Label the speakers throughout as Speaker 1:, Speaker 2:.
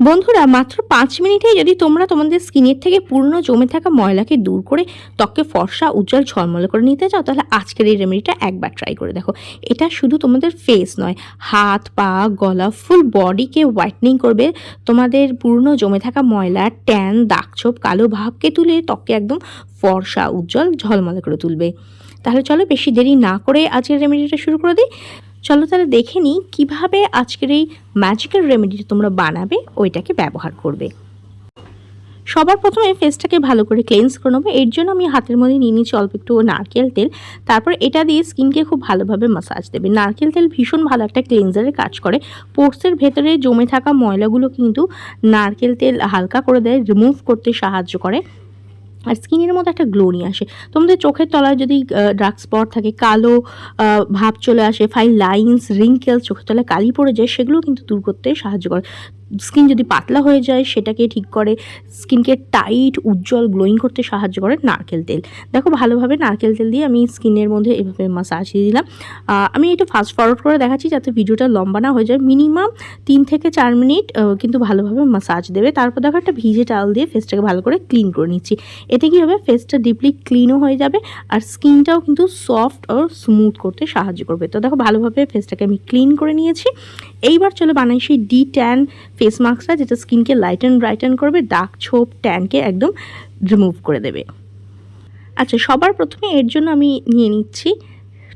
Speaker 1: বন্ধুরা, মাত্র পাঁচ মিনিটে যদি তোমরা তোমাদের স্কিনের থেকে পূর্ণ জমে থাকা ময়লাকে দূর করে ত্বককে ফর্সা, উজ্জ্বল, ঝলমলে করে নিতে চাও, তাহলে আজকের এই রেমেডিটা একবার ট্রাই করে দেখো। এটা শুধু তোমাদের ফেস নয়, হাত, পা, গলা ফুল বডিকে হোয়াইটনিং করবে। তোমাদের পূর্ণ জমে থাকা ময়লা ট্যান দাগছোপ কালো ভাবকে তুলে ত্বককে একদম ফর্সা, উজ্জ্বল, ঝলমলে করে তুলবে। তাহলে চলো বেশি দেরি না করে আজকের রেমেডিটা শুরু করে দিই। চলো তাহলে দেখে নিই কীভাবে আজকের এই ম্যাজিক্যাল রেমেডিটা তোমরা বানাবে, ওইটাকে ব্যবহার করবে। সবার প্রথমে ফেসটাকে ভালো করে ক্লেন্স করে নেব। এর জন্য আমি হাতের মধ্যে নিয়ে নিচ্ছি অল্প একটু নারকেল তেল। তারপর এটা দিয়ে স্কিনকে খুব ভালোভাবে মাসাজ দেবে। নারকেল তেল ভীষণ ভালো একটা ক্লেন্সারের কাজ করে। পোর্সের ভেতরে জমে থাকা ময়লাগুলো কিন্তু নারকেল তেল হালকা করে দেয় রিমুভ করতে সাহায্য করে। আর স্কিনের মধ্যে একটা গ্লো নিয়ে আসে। তোমাদের চোখের তলায় যদি ডার্ক স্পট থাকে, কালো ভাব চলে আসে ফাইন লাইন্স রিঙ্কেলস চোখের তলায় কালি পড়ে যায়, সেগুলো কিন্তু দূর করতে সাহায্য করে। স্কিন যদি পাতলা হয়ে যায়, সেটাকে ঠিক করে স্কিনকে টাইট, উজ্জ্বল, গ্লোয়িং করতে সাহায্য করে নারকেল তেল। দেখো ভালোভাবে নারকেল তেল দিয়ে আমি স্কিনের মধ্যে এভাবে মাসাজ দিয়ে দিলাম। আমি এটা ফাস্ট ফরওয়ার্ড করে দেখাচ্ছি যাতে ভিডিওটা লম্বা না হয়ে যায়। মিনিমাম তিন থেকে চার মিনিট কিন্তু ভালোভাবে মাসাজ দেবে। তারপর দেখো একটা ভিজে টাল দিয়ে ফেসটাকে ভালো করে ক্লিন করে নিচ্ছি। এতে কী হবে? ফেসটা ডিপলি ক্লিনও হয়ে যাবে আর স্কিনটাও কিন্তু সফট ও স্মুথ করতে সাহায্য করবে। তো দেখো ভালোভাবে ফেসটাকে আমি ক্লিন করে নিয়েছি। এইবার চলো বানাই সেই ডি ট্যান ফেস মাস্কটা যেটা স্কিনকে লাইট লাইটেন ব্রাইটেন করবে দাগ ছোপ ট্যানকে একদম রিমুভ করে দেবে। আচ্ছা সবার প্রথমে এর জন্য আমি নিয়ে নিচ্ছি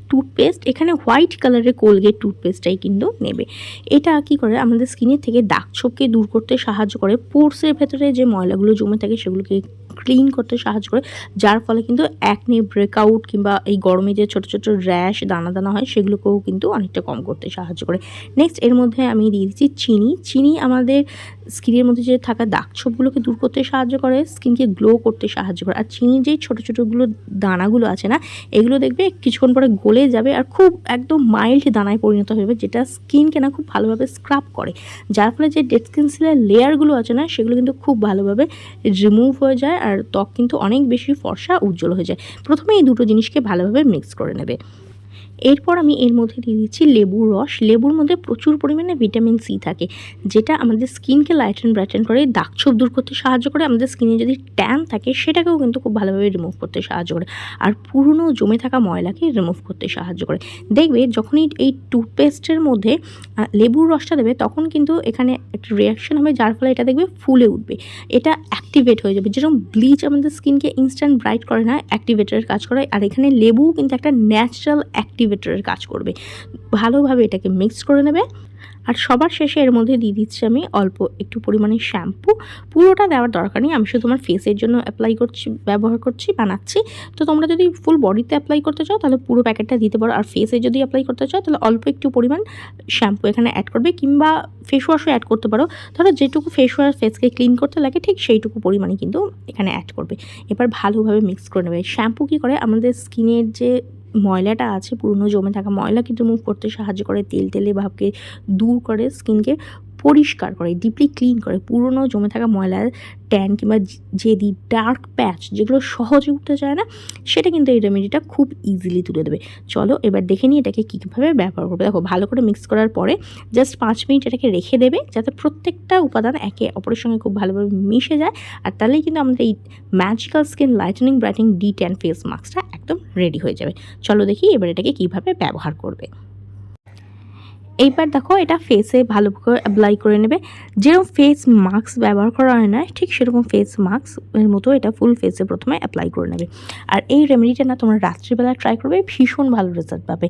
Speaker 1: টুথপেস্ট এখানে হোয়াইট কালারের কোলগেট টুথপেস্টটাই কিন্তু নেবে। এটা কি করে? আমাদের স্কিনের থেকে দাগ ছোপকে দূর করতে সাহায্য করে। পোর্সের ভেতরে যে ময়লাগুলো জমে থাকে, সেগুলোকে ক্লিন করতে সাহায্য করে, যার ফলে কিন্তু অ্যাকনি ব্রেকআউট কিংবা এই গরমে যে ছোট ছোট র্যাশ দানা দানা হয়, সেগুলোকেও কিন্তু অনেকটা কম করতে সাহায্য করে। নেক্সট এর মধ্যে আমি দিয়ে দিচ্ছি চিনি। চিনি আমাদের স্কিনের মধ্যে যে থাকা দাগ ছোপগুলোকে দূর করতে সাহায্য করে, স্কিনকে গ্লো করতে সাহায্য করে। আর চিনির যে ছোটো ছোটোগুলো দানাগুলো আছে না, এগুলো দেখবে কিছুক্ষণ পরে গলে যাবে আর খুব একদম মাইল্ড দানায় পরিণত হবে যেটা স্কিনকে না খুব ভালোভাবে স্ক্রাব করে। যার ফলে যে ডেড স্কিন লেয়ারগুলো আছে না, সেগুলো কিন্তু খুব ভালোভাবে রিমুভ হয়ে যায় আর ত্বক কিন্তু অনেক বেশি ফর্সা উজ্জ্বল হয়ে যায়। প্রথমে এই দুটো জিনিসকে ভালোভাবে মিক্স করে নেবে। এরপর আমি এর মধ্যে দিয়ে দিচ্ছি লেবুর রস। লেবুর মধ্যে প্রচুর পরিমাণে ভিটামিন সি থাকে, যেটা আমাদের স্কিনকে লাইটেন ব্রাইটেন করে, দাগছোপ দূর করতে সাহায্য করে। আমাদের স্কিনে যদি ট্যান থাকে, সেটাকেও কিন্তু খুব ভালোভাবে রিমুভ করতে সাহায্য করে। আর পুরনো জমে থাকা ময়লাকে রিমুভ করতে সাহায্য করে। দেখবে যখনই এই টুথপেস্টের মধ্যে লেবুর রসটা দেবে, তখন কিন্তু এখানে একটা রিয়াকশন হবে, যার ফলে এটা দেখবে ফুলে উঠবে। এটা অ্যাক্টিভেট হয়ে যাবে। যেরকম ব্লিচ আমাদের স্কিনকে ইনস্ট্যান্ট ব্রাইট করে না অ্যাক্টিভেটারের কাজ করে। আর এখানে লেবু কিন্তু একটা ন্যাচারাল অ্যাক্টিভেটারের কাজ করবে। ভালোভাবে এটাকে মিক্স করে নেবে। আর সবার শেষে এর মধ্যে দিয়ে দিচ্ছি আমি অল্প একটু পরিমাণে শ্যাম্পু পুরোটা দেওয়ার দরকার নেই, আমি শুধু আমার ফেসের জন্য অ্যাপ্লাই করছি, ব্যবহার করছি, বানাচ্ছি। তো তোমরা যদি ফুল বডিতে অ্যাপ্লাই করতে চাও, তাহলে পুরো প্যাকেটটা দিতে পারো। আর ফেসে যদি অ্যাপ্লাই করতে চাও, তাহলে অল্প একটু পরিমাণ শ্যাম্পু এখানে অ্যাড করবে কিংবা ফেস ওয়াশও অ্যাড করতে পারো। ধরো যেটুকু ফেস ওয়াশ ফেসকে ক্লিন করতে লাগে, ঠিক সেইটুকু পরিমাণে কিন্তু এখানে অ্যাড করবে। এবার ভালোভাবে মিক্স করে নেবে। শ্যাম্পু কী করে? আমাদের স্কিনের যে ময়লাটা আছে, পুরনো জমে থাকা ময়লা কিন্তু মুভ করতে সাহায্য করে তেল, তেলে ভাবকে দূর করে স্কিনকে পরিষ্কার করে ডিপলি ক্লিন করে, পুরনো জমে থাকা ময়লার ট্যান কিংবা জেদি ডার্ক প্যাচ যেগুলো সহজে উঠতে চায় না, সেটা কিন্তু এই রেমেডিটা খুব ইজিলি তুলে দেবে। চলো এবার দেখে নিই এটাকে কীভাবে ব্যবহার করবে। দেখো, ভালো করে মিক্স করার পরে জাস্ট পাঁচ মিনিট এটাকে রেখে দেবে যাতে প্রত্যেকটা উপাদান একে অপরের সঙ্গে খুব ভালোভাবে মিশে যায়। আর তাহলেই কিন্তু আমাদের এই magical skin lightening brightening de tan face মাস্কটা একদম রেডি হয়ে যাবে। চলো দেখি এবার এটাকে কীভাবে ব্যবহার করবে। এইবার দেখো এটা ফেসে ভালো করে অ্যাপ্লাই করে নেবে। যেরকম ফেস মাস্ক ব্যবহার করা হয় না, ঠিক সেরকম ফেস মাস্ক এর মতো এটা ফুল ফেসে প্রথমে অ্যাপ্লাই করে নেবে। আর এই রেমেডিটা না তোমরা রাত্রিবেলা ট্রাই করবে, ভীষণ ভালো রেজাল্ট পাবে।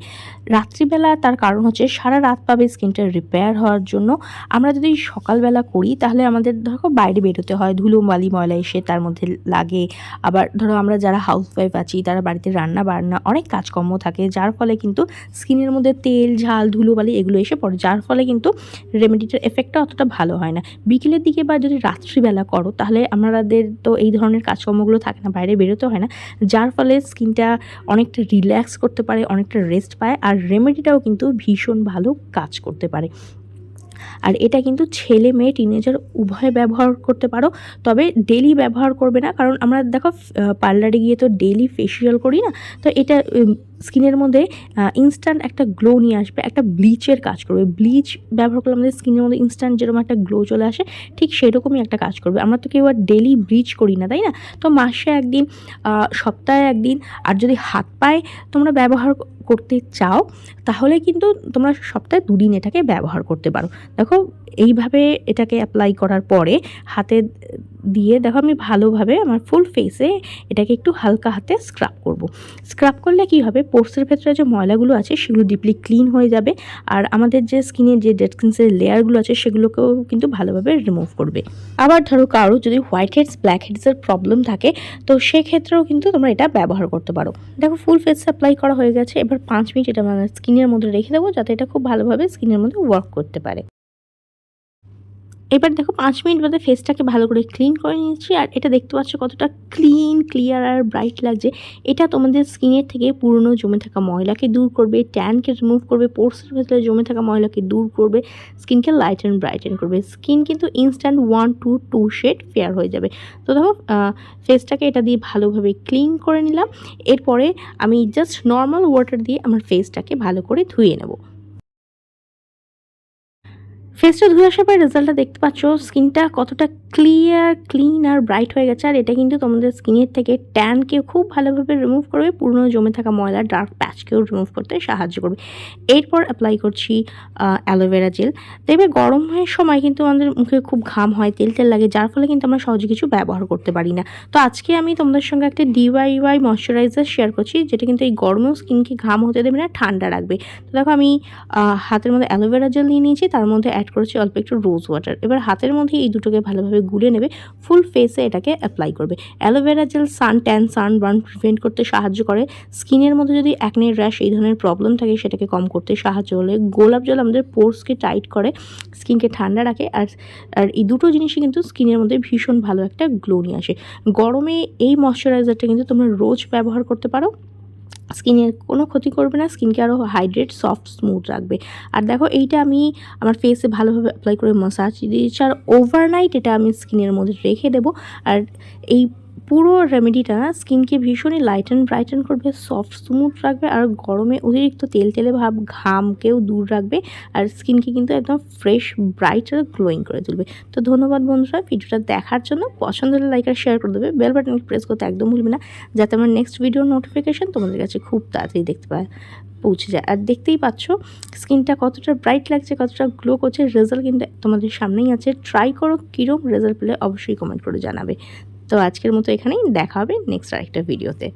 Speaker 1: রাত্রিবেলা তার কারণ হচ্ছে সারা রাত পাবে স্কিনটা রিপেয়ার হওয়ার জন্য। আমরা যদি সকালবেলা করি, তাহলে আমাদের ধরো বাইরে বেরোতে হয় ধুলো বালি ময়লা এসে তার মধ্যে লাগে। আবার ধরো আমরা যারা হাউসওয়াইফ আছি, তারা বাড়িতে রান্না বান্না অনেক কাজকর্ম থাকে, যার ফলে কিন্তু স্কিনের মধ্যে তেল, ঝাল, ধুলোবালি এগুলো এসে পড়ে, যার ফলে কিন্তু রেমেডিটার এফেক্টটা অতটা ভালো হয় না। বিকেলের দিকে বা যদি রাত্রিবেলা করো, তাহলে আমাদের তো এই ধরনের কাজকর্মগুলো থাকে না, বাইরে বেরোতে হয় না। যার ফলে স্কিনটা অনেকটা রিল্যাক্স করতে পারে, অনেকটা রেস্ট পায়, আর রেমেডিটাও কিন্তু ভীষণ ভালো কাজ করতে পারে। আর এটা কিন্তু ছেলে মেয়ে টিনেজার উভয় ব্যবহার করতে পারো, তবে ডেলি ব্যবহার করবে না। কারণ আমরা দেখো পার্লারে গিয়ে তো ডেলি ফেসিয়াল করি না, তো এটা স্কিনের মধ্যে ইনস্ট্যান্ট একটা গ্লো নিয়ে আসবে, একটা ব্লিচের কাজ করবে। ব্লিচ ব্যবহার করলে আমাদের স্কিনের মধ্যে ইনস্ট্যান্ট যেরকম একটা গ্লো চলে আসে, ঠিক সেরকমই একটা কাজ করবে। আমরা তো কেউ আর ডেলি ব্লিচ করি না, তাই না? তো মাসে একদিন সপ্তাহে একদিন, আর যদি হাত পায়ে তোমরা ব্যবহার করতে চাও, তাহলে কিন্তু তোমরা সপ্তাহে দুদিন এটাকে ব্যবহার করতে পারো। দেখো এইভাবে এটাকে অ্যাপ্লাই করার পরে হাতে দিয়ে দেখো আমি ভালোভাবে আমার ফুল ফেসে এটাকে একটু হালকা হাতে স্ক্রাব করব। স্ক্রাব করলে কি হবে? পোর্সের ভেতরে যে ময়লাগুলো আছে সেগুলো ডিপলি ক্লিন হয়ে যাবে আর আমাদের যে স্কিনের যে ডেড স্কিনসের লেয়ারগুলো আছে সেগুলোকেও কিন্তু ভালোভাবে রিমুভ করবে। আবার ধরো কারও যদি হোয়াইট হেডস ব্ল্যাক হেডসের প্রবলেম থাকে, তো সেক্ষেত্রেও কিন্তু তোমরা এটা ব্যবহার করতে পারো। দেখো ফুল ফেস অ্যাপ্লাই করা হয়ে গেছে। এবার পাঁচ মিনিট এটা স্কিনের মধ্যে রেখে দেবো যাতে এটা খুব ভালোভাবে স্কিনের মধ্যে ওয়ার্ক করতে পারে। এবার দেখো পাঁচ মিনিট বাদে ফেসটাকে ভালো করে ক্লিন করে নিয়েছি, আর এটা দেখতে পাচ্ছ কতটা ক্লিন ক্লিয়ার আর ব্রাইট লাগছে। এটা তোমাদের স্কিনের থেকে পুরনো জমে থাকা ময়লাকে দূর করবে ট্যানকে রিমুভ করবে পোর্সের ভেতরে জমে থাকা ময়লাকে দূর করবে স্কিনকে লাইট অ্যান্ড ব্রাইটেন করবে। স্কিন কিন্তু instant one two two shade fair হয়ে যাবে। তো দেখো ফেসটাকে এটা দিয়ে ভালোভাবে ক্লিন করে নিলাম। এরপরে আমি জাস্ট নর্মাল ওয়াটার দিয়ে আমার ফেসটাকে ভালো করে ধুয়ে নেব। ফেসটা ধুয়ে আসার পর রেজাল্টটা দেখতে পাচ্ছ স্কিনটা কতটা ক্লিয়ার ক্লিন আর ব্রাইট হয়ে গেছে। আর এটা কিন্তু তোমাদের স্কিনের থেকে ট্যানকে খুব ভালোভাবে রিমুভ করবে, পুরনো জমে থাকা ময়লা ডার্ক প্যাচকেও রিমুভ করতে সাহায্য করবে। এরপর অ্যাপ্লাই করছি অ্যালোভেরা জেল দেখবে গরমের সময় কিন্তু আমাদের মুখে খুব ঘাম হয়, তেল তেল লাগে, যার ফলে কিন্তু আমরা সহজে কিছু ব্যবহার করতে পারি না। তো আজকে আমি তোমাদের সঙ্গে একটা ডিওয়াইওয়াই ময়শ্চারাইজার শেয়ার করছি, যেটা কিন্তু এই গরমেও স্কিনকে ঘাম হতে দেবে না, ঠান্ডা রাখবে। তো দেখো আমি হাতের মধ্যে অ্যালোভেরা জেল নিয়ে নিয়েছি, তার মধ্যে অ্যাড করেছি, অল্প একটু রোজ ওয়াটার এবার হাতের মধ্যে এই দুটোকে ভালোভাবে গুলে নেবে ফুল ফেসে এটাকে অ্যাপ্লাই করবে। Aloe vera gel sun tan sun burn prevent করতে সাহায্য করে। স্কিনের মধ্যে যদি অ্যাকনে র্যাশ এই ধরনের প্রবলেম থাকে, সেটাকে কম করতে সাহায্য করে গোলাপ জল আমাদের পোর্সকে টাইট করে স্কিনকে ঠান্ডা রাখে, আর আর এই দুটো জিনিসই কিন্তু স্কিনের মধ্যে ভীষণ ভালো একটা গ্লো নিয়ে আসে। গরমে এই ময়শ্চারাইজারটা কিন্তু তোমরা রোজ ব্যবহার করতে পারো। স্কিনের কোনো ক্ষতি করবে না, স্কিনকে আরও হাইড্রেট, সফট, স্মুথ রাখবে। আর দেখো এইটা আমি আমার ফেসে ভালোভাবে অ্যাপ্লাই করে মাসাজ দিয়েছি আর ওভারনাইট এটা আমি স্কিনের মধ্যে রেখে দেবো। আর এই পুরো রেমেডিটা স্কিনকে ভীষণই লাইট অ্যান্ড ব্রাইটেন করবে সফট স্মুথ রাখবে আর গরমে অতিরিক্ত তেল, তেলে ভাব, ঘামকেও দূর রাখবে আর স্কিনকে কিন্তু একদম ফ্রেশ ব্রাইট আর গ্লোয়িং করে তুলবে। তো ধন্যবাদ বন্ধুরা, ভিডিওটা দেখার জন্য। পছন্দ হলে লাইক আর শেয়ার করে দেবে। বেল বাটন প্রেস করতে একদম ভুলবে না, যাতে আমার নেক্সট ভিডিওর নোটিফিকেশান তোমাদের কাছে খুব তাড়াতাড়ি দেখতে পায়, পৌঁছে যায়। আর দেখতেই পাচ্ছ স্কিনটা কতটা ব্রাইট লাগছে, কতটা গ্লো করছে রেজাল্ট কিন্তু তোমাদের সামনেই আছে। ট্রাই করো কীরকম রেজাল্ট পেলে অবশ্যই কমেন্ট করে জানাবে। তো আজকের মতো এখানেই দেখা হবে নেক্সট আরেকটা ভিডিওতে